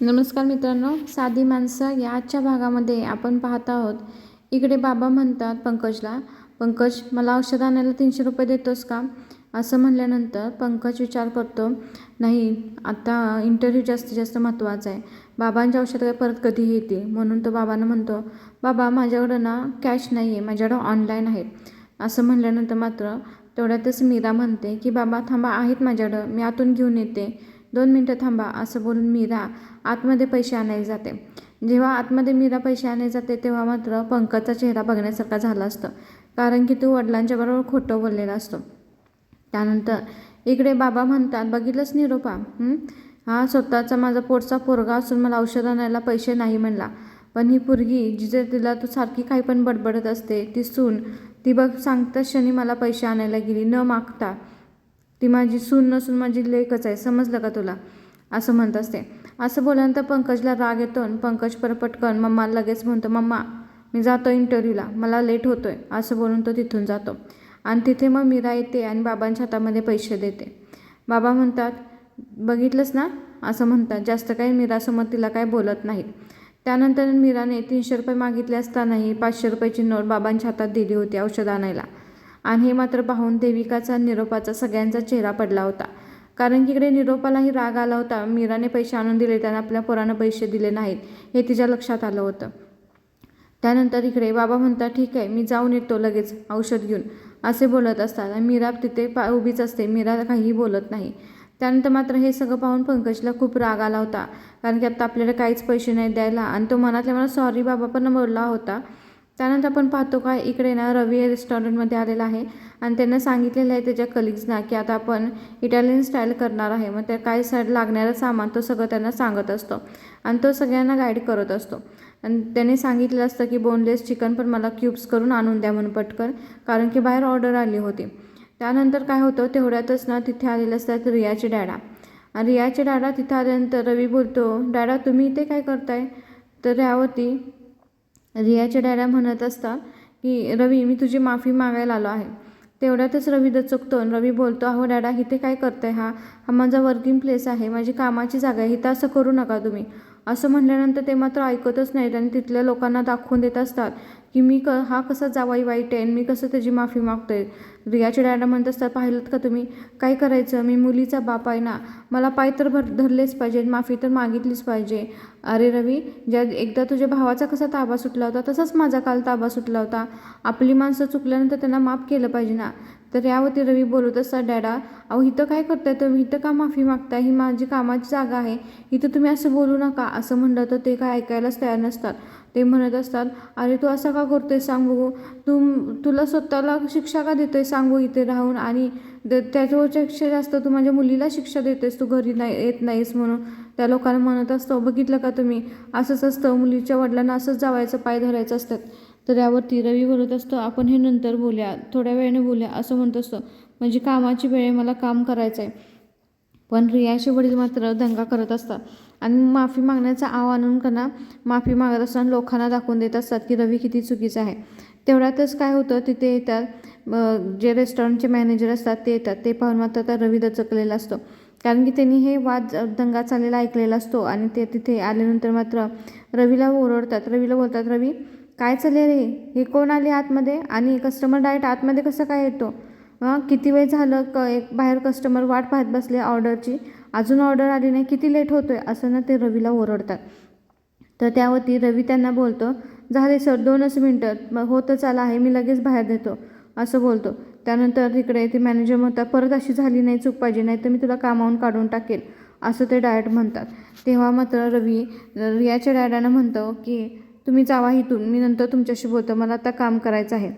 नमस्कार मित्रांनो साधी माणसं या आजच्या भागामध्ये आपण पाहत आहोत. इकडे बाबा म्हणतात पंकजला पंकज मला औषध आणायला तीनशे रुपये देतोस का? असं म्हणल्यानंतर पंकज विचार करतो नाही आता इंटरव्ह्यू जास्तीत जास्त महत्त्वाचा आहे. बाबांच्या औषध काय परत कधी येते. म्हणून तो बाबांना म्हणतो बाबा माझ्याकडं ना कॅश नाही आहे माझ्याकडं ऑनलाईन आहे. असं म्हणल्यानंतर मात्र तेवढ्यातच मीरा म्हणते की बाबा थांबा आहेत माझ्याकडं मी आतून घेऊन येते. दोन मिनटं थांबा असं बोलून मीरा आतमध्ये पैसे आणायला जाते. जेव्हा आतमध्ये मीरा पैसे आणायला जाते तेव्हा मात्र पंकजचा चेहरा बघण्यासारखा झाला असतो. कारण की तो वडिलांच्या बरोबर खोटं बोललेला असतो. त्यानंतर इकडे बाबा म्हणतात बघितलंच निरोपा? हा? स्वतःचा माझा पोटचा पोरगा असून मला औषध आणायला पैसे नाही म्हणला. पण ही पोरगी जिथे तिला तू सारखी काही पण बडबडत असते ती सून ती बघ सांगता क्षणी मला पैसे आणायला गेली. न मागता ती माझी सून नसून माझी लेखच आहे. समजलं का तुला? असं म्हणत असते. असं बोलल्यानंतर पंकजला राग येतो आणि पंकज पर पटकन मम्मा लगेच म्हणतो मम्मा मी जातो इंटरव्ह्यूला मला लेट होतो आहे असं बोलून तो तिथून जातो. आणि तिथे मग मीरा येते आणि बाबांच्या हातामध्ये पैसे देते. बाबा म्हणतात बघितलंच ना? असं म्हणतात. जास्त काही मीरासमोर तिला काही बोलत नाहीत त्यानंतर मीराने तीनशे रुपये मागितले असतानाही पाचशे रुपयाची नोट बाबांच्या हातात दिली होती औषध आणायला. आणि हे मात्र पाहून देविकाचा निरोपाचा सगळ्यांचा चेहरा पडला होता. कारण की इकडे निरोपालाही राग आला होता. मीराने पैसे आणून दिले त्यांना आपल्या पोरानं पैसे दिले नाहीत हे तिच्या लक्षात आलं होतं. त्यानंतर इकडे बाबा म्हणतात ठीक आहे मी जाऊन येतो लगेच औषध घेऊन. असे बोलत असतात आणि मीरा तिथे पा उभीच असते. मीरा काहीही बोलत नाही. त्यानंतर मात्र हे सगळं पाहून पंकजला खूप राग आला होता. कारण की आत्ता आपल्याला काहीच पैसे नाही द्यायला. आणि तो मनातल्या मला सॉरी बाबा पण बोलला होता. त्यानंतर आपण पाहतो का इकडे ना रवी रेस्टॉरंटमध्ये आलेला आहे. आणि त्यांना सांगितलेलं आहे त्याच्या कलिग्सना की आता आपण इटालियन स्टाईल करणार आहे. मग त्या काय साईड लागणारं सामान तो सगळं त्यांना सांगत असतो. आणि तो सगळ्यांना गाईड करत असतो. आणि त्याने सांगितलं असतं की बोनलेस चिकन पण मला क्यूब्स करून आणून द्या म्हणून पटकन कारण की बाहेर ऑर्डर आली होती. त्यानंतर काय होतं तेवढ्यातच ना तिथे आलेले असतात रियाचे डॅडा आणि रियाचे डॅडा तिथे आल्यानंतर रवी बोलतो डॅडा तुम्ही इथे काय करताय? तर यावरती रियाचे डॅडा म्हणत असतात की रवी मी तुझी माफी मागायला आलो आहे. तेवढ्यातच रवी दचकतो आणि रवी बोलतो अहो डॅडा इथे काय करताय हा? हा माझा वर्किंग प्लेस आहे. माझी कामाची जागा आहे. इथं असं करू नका तुम्ही. असं म्हणल्यानंतर ते मात्र ऐकतच नाहीत आणि तिथल्या लोकांना दाखवून देत असतात की मी क हा कसा जावाई वाईट आहे आणि मी कसं त्याची माफी मागतोय. रियाचे डॅडा म्हणत असतात पाहिलं का तुम्ही? काय करायचं? मी मुलीचा बाप आहे ना. मला पाय तर भर धरलेच पाहिजे माफी तर मागितलीच पाहिजे. अरे रवी ज्या एकदा तुझ्या भावाचा कसा ताबा सुटला होता तसाच माझा काल ताबा सुटला होता. आपली माणसं चुकल्यानंतर त्यांना माफ केलं पाहिजे ना. तर यावरती रवी बोलत असतात डॅडा अहो इथं काय करताय तुम्ही? इथं का माफी मागताय? ही माझी कामाची जागा आहे. इथं तुम्ही असं बोलू नका. असं म्हणलं तर ते काय ऐकायलाच तयार नसतात. ते म्हणत असतात अरे तू असं का करतोय? सांग बघू. तू तुला स्वतःला शिक्षा का देतोय? सांगू इथे राहून. आणि द- त्याच्यापेक्षा जास्त तू माझ्या मुलीला शिक्षा देतोयस. तू घरी नाही येत नाहीस म्हणून. त्या लोकांना म्हणत असतो बघितलं का तुम्ही? असंच असतं. मुलीच्या वडिलांना असंच जावायचं पाय धरायचं असतात. तर यावरती रवी बोलत असतो आपण हे नंतर बोलूया थोड्या वेळाने बोलूया असं म्हणत असतो. म्हणजे कामाची वेळ मला काम करायचं आहे. पण रियाचे वडील मात्र दंगा करत असतात. आणि माफी मागण्याचा आव आणून त्यांना माफी मागत असताना लोकांना दाखवून देत असतात की रवी किती चुकीचं आहे. तेवढ्यातच काय होतं तिथे येतात जे रेस्टॉरंटचे मॅनेजर असतात ते येतात. ते पाहून मात्र आता रवी दचकलेला असतो. कारण की त्यांनी हे वाद दंगा चाललेला ऐकलेला असतो. आणि ते तिथे आल्यानंतर मात्र रवीला ओरडतात. रवीला बोलतात रवी काय चालले रे? हे कोण आले आतमध्ये? आणि कस्टमर डायरेक्ट आतमध्ये कसं काय येतो? हां किती वेळ झालं क एक बाहेर कस्टमर वाट पाहत बसले ऑर्डरची अजून ऑर्डर आली नाही किती लेट होतो आहे असं ना ते रवीला ओरडतात. तर त्यावरती रवी त्यांना बोलतो झाले सर दोनच मिनटं. मग होतं चाला आहे मी लगेच बाहेर देतो असं बोलतो. त्यानंतर तिकडे ते मॅनेजर म्हणतात परत अशी झाली नाही चूक पाहिजे नाही तर मी तुला कामावून काढून टाकेल. असं ते डायट म्हणतात. तेव्हा मात्र रवी रियाच्या डॅडानं म्हणतो की तुम्ही जावा इथून. मी नंतर तुमच्याशी बोलतो. मला आता काम करायचं आहे.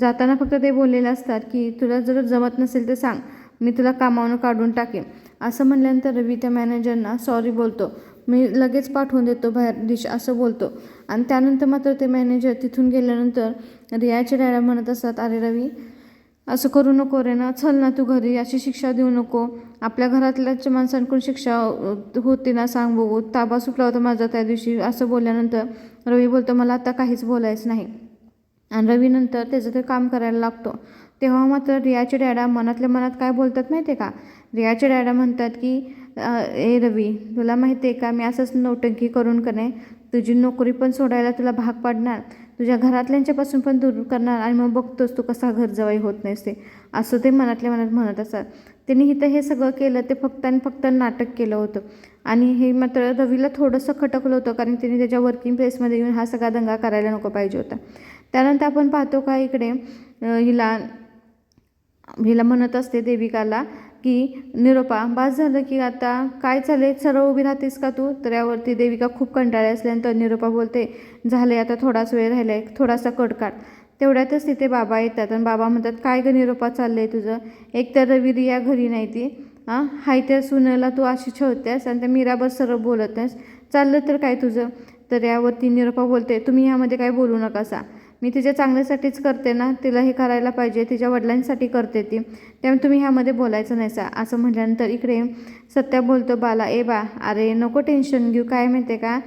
जाताना फक्त ते बोललेले असतात की तुला जर जमत नसेल तर सांग. मी तुला कामावून काढून टाकेन. असं म्हणल्यानंतर रवी त्या मॅनेजरना सॉरी बोलतो. मी लगेच पाठवून देतो बाहेर डिश असं बोलतो. आणि त्यानंतर मात्र ते मॅनेजर तिथून गेल्यानंतर रियाचे डॅडा म्हणत असतात अरे रवी असं करू नको रे ना. चल ना तू घरी. अशी शिक्षा देऊ नको. आपल्या घरातल्याच्या माणसांकडून शिक्षा अ, होती ना. सांग बघू. ताबा सुटला होता माझा त्या दिवशी असं बोलल्यानंतर रवी बोलतो मला आता काहीच बोलायचं नाही. आणि रवीनंतर त्याचं ते काम करायला लागतो. तेव्हा मात्र रियाचे डॅडा मनातल्या मनात काय बोलतात माहिती आहे का? रियाचे डॅडा म्हणतात की ए रवी तुला माहिती आहे का मी असंच नौटंकी करून कणे तुझी नोकरी पण सोडायला तुला भाग पाडणार. तुझ्या घरातल्यांच्यापासून पण दूर करणार आणि मग बघतोस तू कसा घर जवळ होत नाहीस ते. असं ते मनातल्या मनात म्हणत असतात. त्यांनी इथं हे सगळं केलं ते फक्त आणि फक्त नाटक केलं होतं. आणि हे मात्र रवीला थोडंसं खटकलं होतं कारण तिने त्याच्या वर्किंग प्लेसमध्ये येऊन हा सगळा दंगा करायला नको पाहिजे होता. त्यानंतर आपण पाहतो का इकडे हिला हिला म्हणत असते देविकाला की निरोपा बास झालं की आता काय चालेल सरळ उभी राहतेस का तू? तर यावरती देविका खूप कंटाळी असल्यानंतर निरोपा बोलते झाले आता थोडाच वेळ राहिला आहे थोडासा कट काढ. तेवढ्यातच तिथे बाबा येतात आणि बाबा म्हणतात काय ग निरोपा चाललं आहे तुझं? एक तर रवी रिया घरी नाही ती. हां? हाय त्या सुनेला तू अशी ठेवतेस आणि त्या मीराबर सरळ बोलत नाहीस चाललं तर काय तुझं? तर यावरती निरोपा बोलते तुम्ही ह्यामध्ये काय बोलू नकासा मी तिच्या चांगल्यासाठीच करते ना. तिला हे करायला पाहिजे तिच्या वडिलांसाठी करते ती. त्यामुळे तुम्ही ह्यामध्ये बोलायचं नाही सा असं म्हटल्यानंतर इकडे सत्या बोलतो बाला ए बा अरे नको टेन्शन घेऊ. काय माहिती आहे का?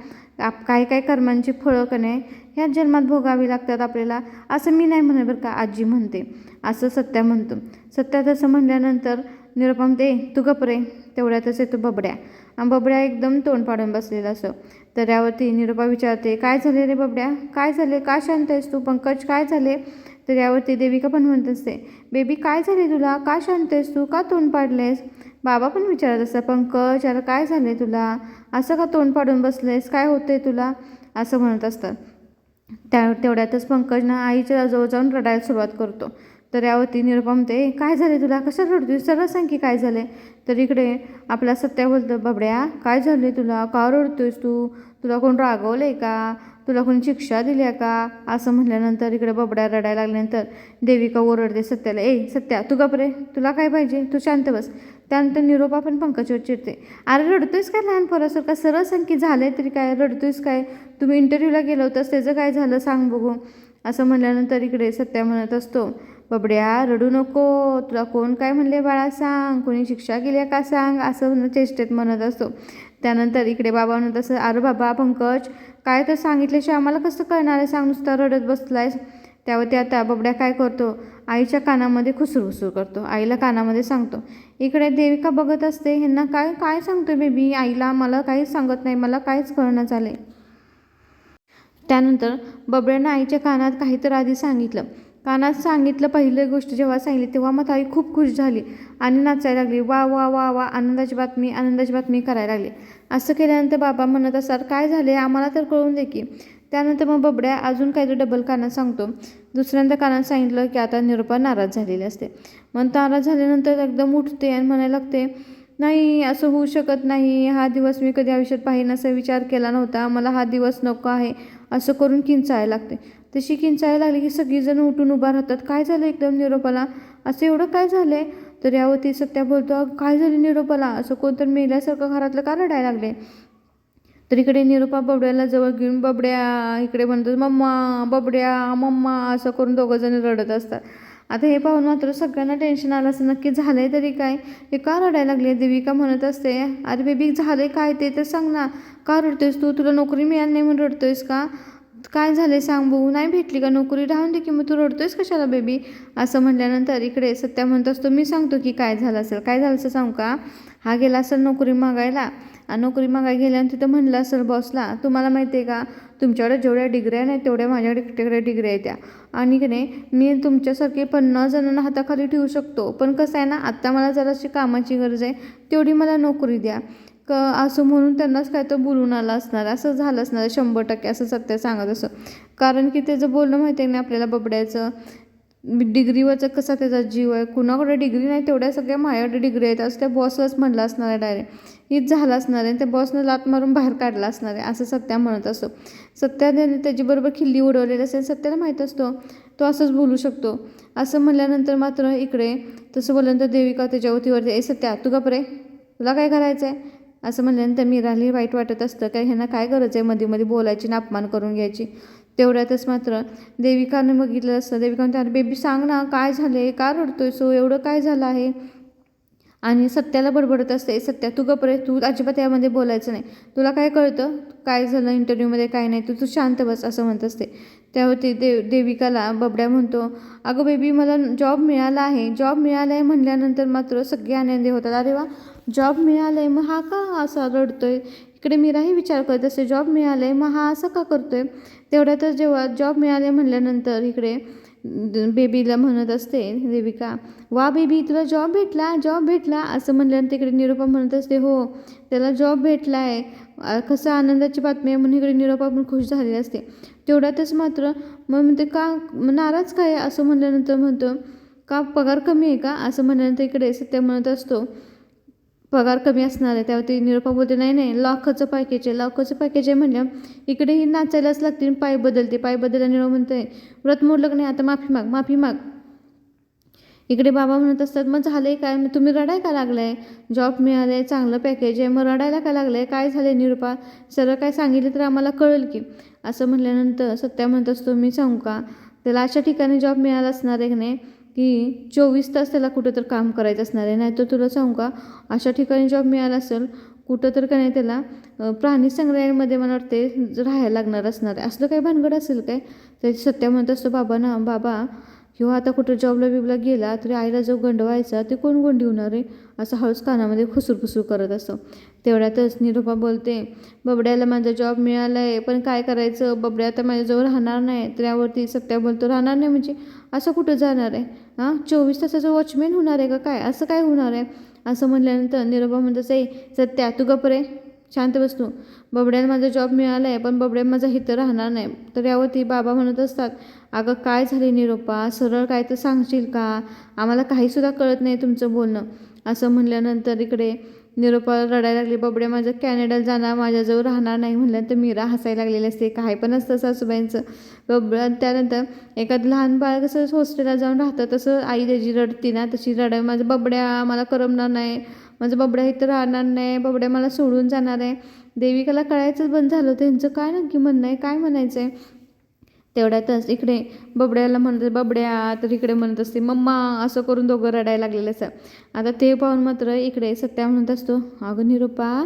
आप काय काय कर्मांची फळं का नाही? ह्याच जन्मात भोगावी लागतात आपल्याला. असं मी नाही म्हणत बरं का आजी म्हणते. असं सत्या म्हणतो. सत्या तसं म्हणल्यानंतर निरुपम दे तू गपरे तेवढ्यातच येतो बबड्या. आणि बबड्या एकदम तोंड पाडून बसलेला असं. तर यावरती निरुपा विचारते काय झाले रे बबड्या? काय झाले? का शांत आहेस तू? पंकज काय झाले? तर यावरती देविका पण म्हणत असते बेबी काय झाले तुला? का शांत आहेस तू? का तोंड पाडलेस? बाबा पण विचारत असतात पंकज अरे काय झाले तुला? असं का तोंड पाडून बसलेस? काय होतंय तुला? असं म्हणत असतात. त्या तेवढ्यातच पंकज ना आईच्या जवळ जाऊन रडायला सुरुवात करतो. तर यावरती निरुपम ते काय झाले तुला? कसं रडतोय? सरळ सांग की काय झाले तर इकडे आपला सत्या बोलतो बबड्या काय झाले तुला? का रडतोयस तू? तुला कोण रागवलं का? तुला कोणी शिक्षा दिली आहे का? असं म्हटल्यानंतर इकडे बबड्या रडायला लागल्यानंतर देविका ओरडते सत्याला ए सत्या तू गपरे तुला काय पाहिजे? तू शांत बस. त्यानंतर निरोपा पण पंकजवर चिडते अरे रडतोयस काय लहान पोरासारखा सरळ सांग की आहे तरी काय? रडतोयस काय? तुम्ही इंटरव्ह्यूला गेलो होतंस त्याचं काय झालं? सांग बघू. असं म्हणल्यानंतर इकडे सत्या म्हणत असतो बबड्या रडू नको. तुला कोण काय म्हणले बाळा सांग. कोणी शिक्षा केली आहे का सांग? असं चेष्टेत म्हणत असतो. त्यानंतर इकडे बाबा म्हणत असं अरे बाबा पंकज काय तर सांगितल्याशिवाय आम्हाला कसं कळणार आहे? सांग नुसता रडत बसलायस. त्यावरती आता बबड्या काय करतो? आईच्या कानामध्ये खुसूर करतो. आईला कानामध्ये सांगतो इकडे देविका बघत असते. ह्यांना काय काय सांगतो बेबी? आईला मला काहीच सांगत नाही. मला काहीच कळणं झालं त्यानंतर बबड्यानं आईच्या कानात काहीतरी आधी सांगितलं. कानात सांगितलं पहिली गोष्ट जेव्हा सांगितली तेव्हा मग ताई खूप खुश झाली आणि नाचायला लागली. वा वा वा वा आनंदाची बातमी आनंदाची बातमी करायला लागली. असं केल्यानंतर बाबा म्हणत असतात काय झाले? आम्हाला तर कळून दे की. त्यानंतर मग बबड्या अजून काहीतरी डबल कानात सांगतो. दुसऱ्यांदा कानात सांगितलं की आता निरुपा नाराज झालेली असते. मग नाराज झाल्यानंतर एकदम उठते आणि म्हणायला लागते नाही असं होऊ शकत नाही. हा दिवस मी कधी आयुष्यात पाहिन असा विचार केला नव्हता. मला हा दिवस नको आहे. असं करून किंचायला लागते. तशी किंचायला लागली की सगळीजण उठून उभा राहतात. काय झालं एकदम निरोपाला? असं एवढं काय झालं आहे तर यावरती सत्या बोलतो काय झालं निरोपाला? असं कोणतरी मेल्यासारखं घरातलं का रडायला लागले? तर इकडे निरोपा बबड्याला जवळ घेऊन बबड्या इकडे म्हणतात मम्मा बबड्या मम्मा असं करून दोघंजण रडत असतात. आता हे पाहून मात्र सगळ्यांना टेन्शन आलं असं नक्की झालं आहे तरी काय? हे का रडायला लागले? देविका म्हणत असते अरे बेबी झालं आहे काय ते? तर सांग ना का रडतोयस तू? तुला नोकरी मिळाली नाही म्हणून रडतोयस का? काय झाले सांग बघू. नाही भेटली का नोकरी? राहून दे की मग तू रडतोयस कशाला बेबी? असं म्हटल्यानंतर इकडे सत्या म्हणत असतो मी सांगतो की काय झालं असेल. काय झालं असं सांगू का? हा गेला असेल नोकरी मागायला. आणि नोकरी मागायला गेल्यानंतर तिथं म्हणलं असेल बॉसला तुम्हाला माहिती आहे का? तुमच्याकडे जेवढ्या डिग्र्या नाही तेवढ्या माझ्याकडे तिकडे डिग्री आहे त्या. आणि की नाही मी तुमच्यासारखे पन्नास जणांना हाताखाली ठेवू शकतो. पण कसं आहे ना आत्ता मला जराशी कामाची गरज आहे तेवढी मला नोकरी द्या. क असं म्हणून त्यांनाच काय तर बोलून आलं असणार. असं झालं असणार आहे शंभर टक्के असं सत्य सांगत असं. कारण की त्याचं बोलणं माहिती आहे ना आपल्याला बबड्याचं डिग्रीवरचं कसा त्याचा जीव आहे कुणाकडे डिग्री नाही तेवढ्या सगळ्या माझ्याकडे डिग्री आहेत. असं त्या बॉसलाच म्हणलं असणार आहे डायरेक्ट हीच झालं असणार आहे त्या बॉसनं लात मारून बाहेर काढला असणार आहे. असं सत्या म्हणत असतो सत्याने त्याच्याबरोबर खिल्ली उडवलेली असेल सत्याला माहीत असतो. तो असंच बोलू शकतो. असं म्हणल्यानंतर मात्र इकडे तसं बोलल्यानंतर देविका त्याच्या वतीवरती ए सत्या तू गपरे तुला काय करायचं आहे असं म्हणल्यानंतर मीराली वाईट वाटत असतं काय ह्यांना काय गरज आहे मध्ये मध्ये बोलायची ना अपमान करून घ्यायची? तेवढ्यातच मात्र देविकानं बघितलं असतं. देविका त्या बेबी सांग ना काय झालं आहे का रडतोय सो? एवढं काय झालं आहे? आणि सत्याला बडबडत असते सत्या तू गपरे तू अजिबात यामध्ये बोलायचं नाही. तुला काय कळतं? काय झालं इंटरव्ह्यूमध्ये काय नाही? तू तू शांत बस असं म्हणत असते. त्यावरती देव देविकाला बबड्या म्हणतो अगं बेबी मला जॉब मिळाला आहे. जॉब मिळाला आहे म्हणल्यानंतर मात्र सगळे आनंदी होतात. अरे वा! जॉब मिळालं आहे मग हा का असा रडतोय? इकडे मीराही विचार करत असते जॉब मिळालं आहे मग हा असं का करतोय? तेवढ्यातच जेव्हा जॉब मिळाले म्हणल्यानंतर इकडे बेबीला म्हणत असते देविका वा बेबी तुला जॉब भेटला जॉब भेटला असं म्हणल्यानंतर इकडे निरोपा म्हणत असते हो त्याला जॉब भेटला आहे कसं आनंदाची बातमी आहे म्हणून इकडे निरोपा पण खुश झालेली असते. तेवढ्यातच मात्र मग म्हणते का नाराज काय? आहे? असं म्हणल्यानंतर म्हणतो का पगार कमी आहे का? असं म्हणल्यानंतर इकडे सत्य म्हणत असतो पगार कमी असणार आहे त्यावरती ती बोलते नाही नाही लाखाचं पॅकेज आहे लाखाचं पॅकेज आहे म्हणलं इकडेही नाचायलाच लागते पाय बदलते पाय बदलला. निरूपा म्हणते व्रत मोडलं की नाही आता माफी माग माफी माग. इकडे बाबा म्हणत असतात मग झालं आहे काय? मग तुम्ही रडाय का लागलाय? जॉब मिळालं आहे चांगलं पॅकेज आहे मग रडायला का आहे काय झालं आहे निरूपा सर्व काय सांगितलं तर आम्हाला कळेल की. असं म्हटल्यानंतर सत्या म्हणत असतो मी सांगू का? त्याला अशा ठिकाणी जॉब मिळाला असणार आहे की नाही? की चोवीस तास त्याला कुठं तर काम करायचं असणार आहे. नाही तर तुला सांगू का अशा ठिकाणी जॉब मिळाला असेल कुठं तर का नाही त्याला प्राणी संग्रहालयामध्ये मला वाटते राहायला लागणार असणार आहे. असलं काही भानगड असेल काय? तर सत्या म्हणत असतो बाबा ना बाबा किंवा आता कुठं जॉबला बिबला गेला तरी आईला जो गंडवायचा ते कोण गोंडी होणार आहे? असं हळूच कानामध्ये खुसूर खुसूर करत असतो. तेवढ्यातच निरूपा बोलते बबड्याला माझा जॉब मिळाला आहे पण काय करायचं? बबड्या आता माझ्याजवळ राहणार नाही त्यावरती सत्या बोलतो राहणार नाही म्हणजे? असं कुठं जाणार आहे? हां? चोवीस तासाचं वॉचमॅन होणार आहे का काय? असं काय होणार आहे? असं म्हणल्यानंतर निरोबा म्हणतो say सत्या तू गप रे. शांत बस तू बबड्याला माझा जॉब मिळाला आहे पण बबड्या माझा हित राहणार नाही. तर यावरती बाबा म्हणत असतात अगं काय झाले निरोपा सरळ काय तर सांगशील का? आम्हाला काहीसुद्धा कळत नाही तुमचं बोलणं. असं म्हणल्यानंतर इकडे निरोपाला रडायला लागली बबड्या माझं कॅनडाला जाणार माझ्याजवळ राहणार नाही म्हणल्यानंतर मीरा हसायला लागलेली असते. काय पण असतं सासूबाईंचं. बबड्या त्यानंतर एखादं लहान बाळ कसं हॉस्टेलला जाऊन राहतं तसं आई त्याची रडती ना तशी रडाय माझं बबड्या मला करमणार नाही. माझं बबड्या इथं राहणार नाही. बबड्या मला सोडून जाणार आहे. देविकाला कळायचंच बंद झालं त्यांचं काय नक्की म्हणणं आहे? काय म्हणायचं आहे तेवढ्यातच इकडे बबड्याला म्हणत बबड्या तर इकडे म्हणत असते मम्मा असं करून दोघं रडायला लागलेलं असं. आता ते पाहून मात्र इकडे सत्या म्हणत असतो अगं निरूपा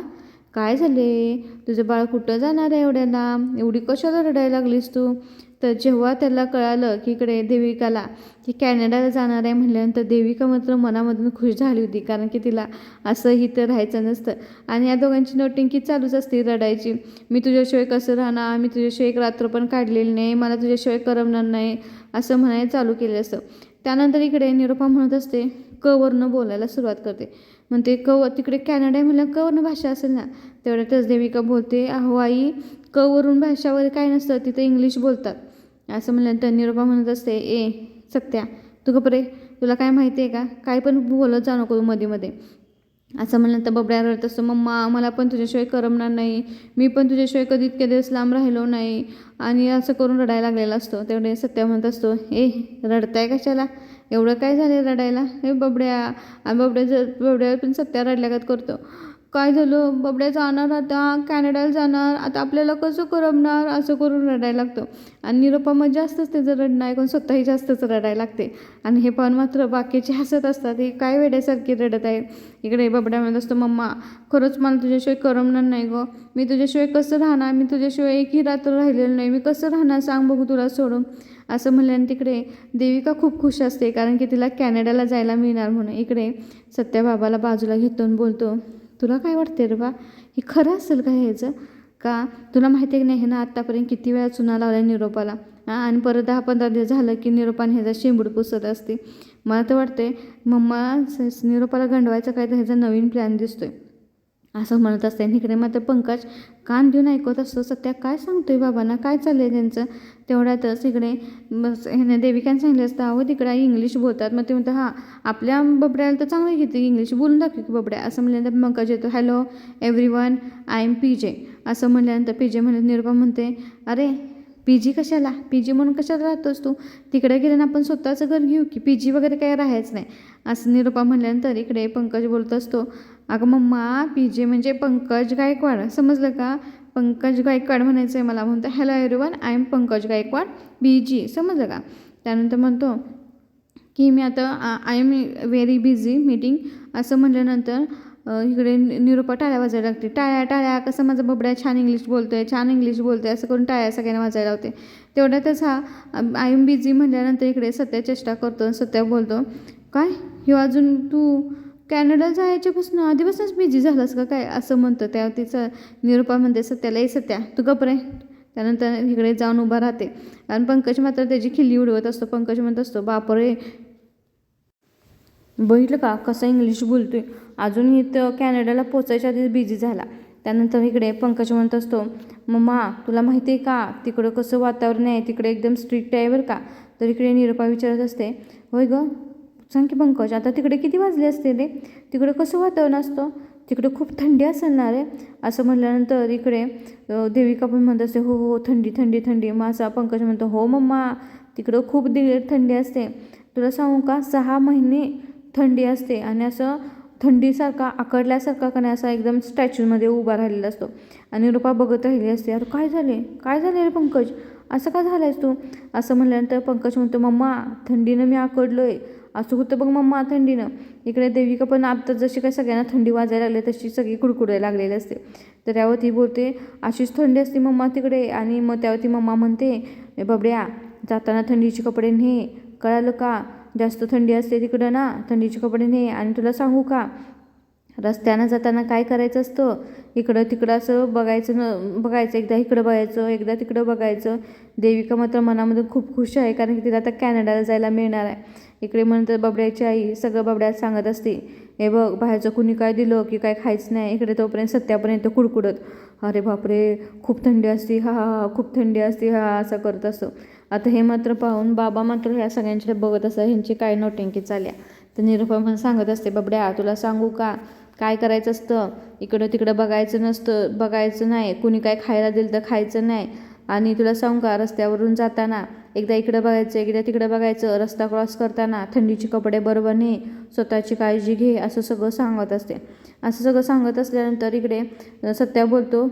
काय झाले? तुझं बाळ कुठं जाणार आहे एवढ्याला? एवढी कशाला रडायला लागलीस तू? तर जेव्हा त्याला कळालं की इकडे देविकाला की कॅनडाला जाणार आहे म्हटल्यानंतर देविका मात्र मनामधून खुश झाली होती कारण की तिला असं इथं राहायचं नसतं. आणि या दोघांची नोटिंकी चालूच असते रडायची. मी तुझ्याशिवाय कसं राहणार? मी तुझ्याशिवाय एक रात्र पण काढलेली नाही. मला तुझ्याशिवाय करमणार नाही. असं म्हणायला चालू केलं असतं त्यानंतर इकडे निरोपा म्हणत असते क बोलायला सुरुवात करते. म्हणते क तिकडे कॅनडा आहे म्हणलं क वर्ण भाषा असेल ना? तेवढ्यातच देविका बोलते अहो आई क वरून काय नसतं तिथं इंग्लिश बोलतात. असं म्हणल्यानंतर निरूपा म्हणत असते ए सत्या तू गप्रे तुला काय माहिती आहे का? काय पण बोलत जा नको मध्ये मध्ये असं म्हणल्यानंतर बबड्या रडत असतो मम्मा मला पण तुझ्याशिवाय करमणार नाही. मी पण तुझ्याशिवाय कधी इतके दिवस लांब राहिलो नाही. आणि असं करून रडायला लागलेला असतो. तेवढे सत्या म्हणत असतो ए रडताय कशाला? एवढं काय झालं रडायला? हे बबड्या. आणि बबड्या जर बबड्यावर पण सत्या रडल्यागत करतो. काय झालं? बबड्या जाणार आता कॅनडाला जाणार. आता आपल्याला कसं करमणार? असं करून रडायला लागतं. आणि निरोपा मग जास्तच त्याचं रडणं ऐकून स्वतःही जास्तच रडायला लागते. आणि हे पण मात्र बाकीचे हसत असतात. हे काय वेड्यासारखी रडत आहे. इकडे बबड्या म्हणत असतो मम्मा खरंच मला तुझ्याशिवाय करमणार नाही गं. मी तुझ्याशिवाय कसं राहणार? मी तुझ्याशिवाय एकही रात्र राहिलेलं नाही. मी कसं राहणार? सांग बघू तुला सोडून. असं म्हणल्याने तिकडे देविका खूप खुश असते कारण की तिला कॅनडाला जायला मिळणार म्हणून. इकडे सत्याबाबाला बाजूला घेतून बोलतो तुला काय वाटते रे बा? हे खरं असेल का ह्याचं का तुला माहिती आहे की नाही ना आत्तापर्यंत किती वेळा चुना लावला निरोपाला? हां आणि परत दहा पंधरा दिवस झालं की निरोपाने ह्याचा शेंबूड पुसत असते. मला तर वाटते मम्मा निरोपाला गंडवायचा काय तर ह्याचा नवीन प्लॅन दिसतोय. असं म्हणत असते आणि इकडे मात्र पंकज कान देऊन ऐकत असतो सध्या काय सांगतोय बाबांना? काय चाललंय त्यांचं? तेवढ्यातच इकडे बस ह्याने देविकाने सांगितलं असतं अहो तिकडे इंग्लिश बोलतात. मग ते म्हणतात हां आपल्या बबड्याला तर चांगलं घेते इंग्लिश बोलून दाखव की बबड्या. असं म्हणल्यानंतर पंकज येतो hello everyone I am P J. असं म्हणल्यानंतर पी जे म्हणत निरुपा म्हणते अरे पी जी कशाला? पी जी म्हणून कशाला राहतोस तू? तिकडे गेले ना आपण स्वतःचं घर घेऊ की पी जी वगैरे काही राहायचं नाही. असं निरुपा म्हणल्यानंतर इकडे पंकज बोलत असतो अगं मम्मा पी जे म्हणजे पंकज गायकवाड. समजलं का? पंकज गायकवाड म्हणायचं आहे मला. म्हणतो hello everyone I am Pankaj Gaikwad बी जी समजलं का? त्यानंतर म्हणतो की मी आता I am very busy meeting असं म्हटल्यानंतर इकडे निरूपा टाळ्या वाजायला लागते. टाळ्या टाळ्या कसं माझा बबड्या छान इंग्लिश बोलतो आहे छान इंग्लिश बोलतो आहे असं करून टाळ्या सगळ्यांना वाजायला होते तेवढ्यातच हा आय एम बिझी म्हटल्यानंतर इकडे सत्या चेष्टा करतो सत्या बोलतो काय? ह्यो अजून तू कॅनडाला जायच्यापासून आधीपासूनच बिझी झालास का काय? असं म्हणतं त्या तिचं निरूपा म्हणते सत्यालाही सत्या. तू गपरे त्यानंतर इकडे जाऊन उभा राहते. आणि पंकज मात्र त्याची खिल्ली उडवत असतो. पंकज म्हणत असतो बापरे. बघितलं का? कसं इंग्लिश बोलतोय. अजूनही तर कॅनडाला पोचायच्या आधीच बिझी झाला. त्यानंतर इकडे पंकज म्हणत असतो मम्मा तुला माहिती आहे का? तिकडं कसं वातावरण आहे? तिकडे एकदम स्ट्रिक्ट आहे बरं का? तर इकडे निरूपा विचारत असते होय गं सांग की पंकज आता तिकडे किती वाजले असते रे? तिकडे कसं वातावरण असतं? तिकडे खूप थंडी असणार आहे. असं म्हटल्यानंतर इकडे देविका पण म्हणत असते हो, हो हो थंडी थंडी थंडी. मग असा पंकज म्हणतो हो मम्मा तिकडं खूप दि थंडी असते. तुला सांगू का? सहा महिने थंडी असते आणि असं थंडीसारखा आकडल्यासारखा का नाही असा एकदम स्टॅच्यूमध्ये उभा राहिलेला असतो. आणि रुपा बघत राहिली असते अरे काय झाले? काय झाले रे पंकज? असं का झालंयस तू? असं म्हणल्यानंतर पंकज म्हणतो मम्मा थंडीनं मी आकडलो आहे असं होतं बघ मम्मा थंडीनं. इकडे देविका पण आता जशी काय सगळ्यांना थंडी वाजायला लागली तशी सगळी कुडकुडायला लागलेली असते. तर त्यावर ती बोलते अशीच थंडी असते मम्मा तिकडे. आणि मग त्यावर ती मम्मा म्हणते बाबड्या जाताना थंडीचे कपडे ने कळालं का? जास्त थंडी असते तिकडं ना थंडीचे कपडे ने आणि तुला सांगू का? रस्त्यानं जाताना काय करायचं असतं? इकडं तिकडं असं बघायचं न बघायचं. एकदा इकडं बघायचं एकदा तिकडं बघायचं. देविका मात्र मनामध्ये खूप खुश आहे कारण की तिला आता कॅनडाला जायला मिळणार आहे. इकडे म्हणतात बबड्याची आई सगळं बाबड्यात सांगत असते हे बघ बाहेरचं कुणी काय दिलं की काय खायचं नाही इकडे तोपर्यंत सत्यापर्यंत कुडकुडत. अरे बापरे खूप थंडी असते हा हा हा खूप थंडी असते हा असं करत असतो आता हे मात्र पाहून बाबा मात्र ह्या सगळ्यांकडे बघत असतात ह्यांची काय नोटेंकी चालल्या तर निरुपा पण सांगत असते बाबड्या तुला सांगू का? काय करायचं असतं? इकडं तिकडं बघायचं नसतं बघायचं नाही. कुणी काय खायला दिलं तर खायचं नाही. आणि तुला सांगू का रस्त्यावरून जाताना एकदा इकडं बघायचं एकदा तिकडं बघायचं रस्ता क्रॉस करताना थंडीचे कपडे बरोबर ने स्वतःची काळजी घे असं सगळं सांगत असते. असं सगळं सांगत असल्यानंतर इकडे सत्या बोलतो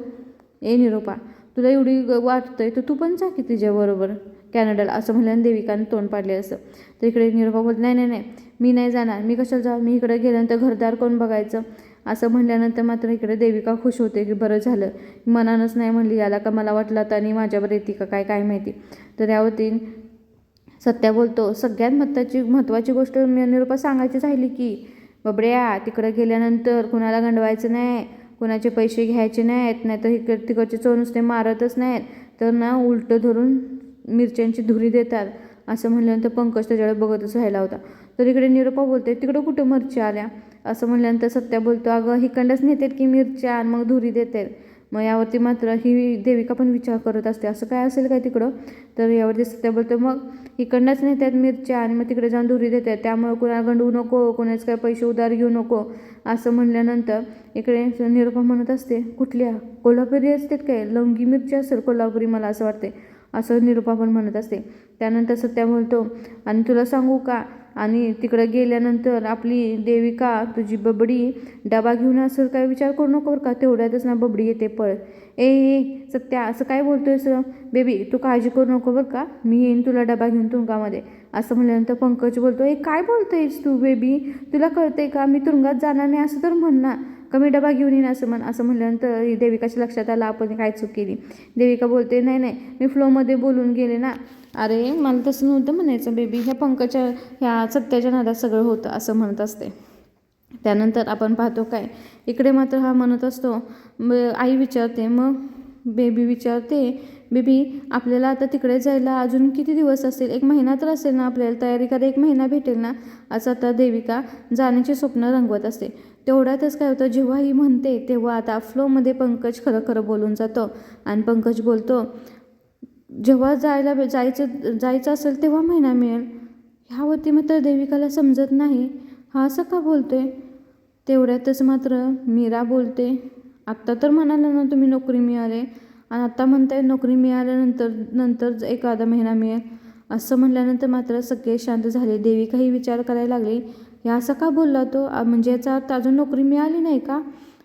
ए निरोपा तुला एवढी ग- वाटतंय तर तू पण जा की तिच्याबरोबर कॅनडाला असं म्हणल्यानं देविकानं तोंड पाडले असं. तर इकडे निरोपा बोलत नाही नाही नाही मी नाही जाणार मी कशाला जा मी इकडे गेल्यानंतर घरदार कोण बघायचं? असं म्हणल्यानंतर मात्र इकडे देविका खुश होते की बरं झालं. मनानंच नाही म्हणली याला का मला वाटलं आता आणि माझ्यावर येते का काय काय माहिती. तर यावरती सत्या बोलतो सगळ्यात महत्त्वाची महत्त्वाची गोष्ट मी निरूपा सांगायची राहिली की बबड्या तिकडं गेल्यानंतर कुणाला गंडवायचं नाही कुणाचे पैसे घ्यायचे नाहीत नाही तर इकड तिकडचे चोर नुसते मारतच नाहीत तर ना उलटं धरून मिरच्यांची धुरी देतात असं म्हणल्यानंतर पंकज त्याच्याकडे बघतच राहिला होता. तर इकडे निरूपा बोलते तिकडं कुठं मिरच्या आल्या? असं म्हणल्यानंतर सत्या बोलतो अगं हिकंडच नेतात की मिरच्या आणि मग धुरी देतात. मग यावरती मात्र ही देविका पण विचार करत असते. असं काय असेल काय तिकडं? तर यावरती सत्या बोलतो मग इकडनंच नेतात मिरच्या आणि मग तिकडे जाऊन धुरी देतात. त्यामुळे कुणाला गंडवू नको कोणाच काय पैसे उधार घेऊ नको. असं म्हणल्यानंतर इकडे निरूपा म्हणत असते कुठल्या? कोल्हापुरी असतात काय? लवंगी मिरची असेल कोल्हापुरी मला असं वाटते असं निरूपा पण म्हणत असते. त्यानंतर सत्या बोलतो आणि तुला सांगू का? आणि तिकडं गेल्यानंतर आपली देविका तुझी बबडी डबा घेऊन असेल काय विचार करू नको बरं का? तेवढ्यातच ना बबडी येते पळत ए ए सत्या असं काय बोलतोयस बेबी तू काळजी करू नको बरं का? मी येईन तुला डबा घेऊन तुरुंगामध्ये. असं म्हणल्यानंतर पंकज बोलतो ए काय बोलतोयस तू बेबी? तुला कळतंय का? मी तुरुंगात जाणार नाही असं तर म्हणणार कमी का मी डबा घेऊन येईन असं म्हण असं म्हणल्यानंतर ही देविकाच्या लक्षात आलं आपण काय चूक केली? देविका बोलते नाही नाही मी फ्लोमध्ये बोलून गेले ना. अरे मला तसं नव्हतं म्हणायचं बेबी ह्या पंकच्या ह्या सत्याच्या नादात सगळं होतं असं म्हणत असते. त्यानंतर आपण पाहतो काय? इकडे मात्र हा म्हणत असतो आई विचारते मग? बेबी विचारते बेबी आपल्याला आता तिकडे जायला अजून किती दिवस असेल? एक महिना तर असेल ना आपल्याला? तयारी करा एक महिना भेटेल ना? असं आता देविका जाण्याचे स्वप्न रंगवत असते. तेवढ्यातच काय होतं जेव्हा ही म्हणते तेव्हा आता फ्लोमध्ये पंकज खरं खरं बोलून जातो. आणि पंकज बोलतो जेव्हा जायला जायचं जायचं असेल तेव्हा महिना मिळेल. ह्यावरती मात्र देविकाला समजत नाही. हा असं का बोलतोय? तेवढ्यातच मात्र मीरा बोलते आत्ता तर म्हणाला ना तुम्ही नोकरी मिळाले. आणि आत्ता म्हणताय नोकरी मिळाल्यानंतर नंतर एखादा महिना मिळेल. असं म्हणल्यानंतर मात्र सगळे शांत झाले. देविकाही विचार करायला लागली. हे असं का बोलला तो? म्हणजे याचा अर्थ अजून नोकरी मिळाली नाही का?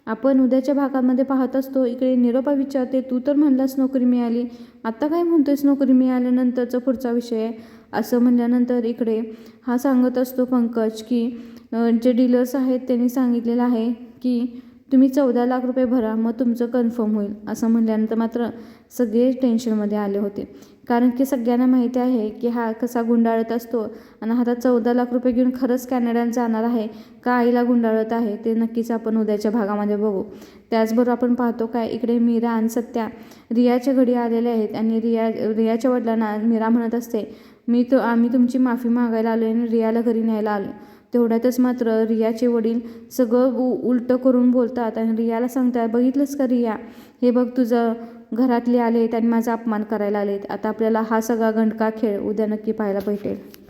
आपण उद्याच्या भागामध्ये पाहत असतो इकडे निरोपा विचारते तू तर म्हणलास नोकरी मिळाली. आत्ता काय म्हणतोयस नोकरी मिळाल्यानंतरचा पुढचा विषय? आहे असं म्हणल्यानंतर इकडे हा सांगत असतो पंकज की जे डीलर्स आहेत त्यांनी सांगितलेलं आहे की तुम्ही चौदा लाख रुपये भरा मग तुमचं कन्फर्म होईल. असं म्हणल्यानंतर मात्र सगळे टेन्शनमध्ये आले होते. कारण की सगळ्यांना माहिती आहे की हा कसा गुंडाळत असतो आणि हातात चौदा लाख रुपये घेऊन खरंच कॅनडात जाणार आहे का आईला गुंडाळत आहे ते नक्कीच आपण उद्याच्या भागामध्ये बघू. त्याचबरोबर आपण पाहतो काय इकडे मीरा आणि सत्या रियाच्या घडी आलेले आहेत आणि रिया रियाच्या वडिलांना मीरा म्हणत असते मी तो आम्ही तुमची माफी मागायला आलो आणि रियाला घरी न्यायला आलो तेवढ्यातच मात्र रियाचे वडील सगळं उ उलटं करून बोलतात आणि रियाला सांगतात बघितलंस का रिया? हे बघ तुझं घरातले आले आणि माझा अपमान करायला आलेत. आता आपल्याला हा सगळा घंटका खेळ उद्या नक्की पाहायला भेटेल.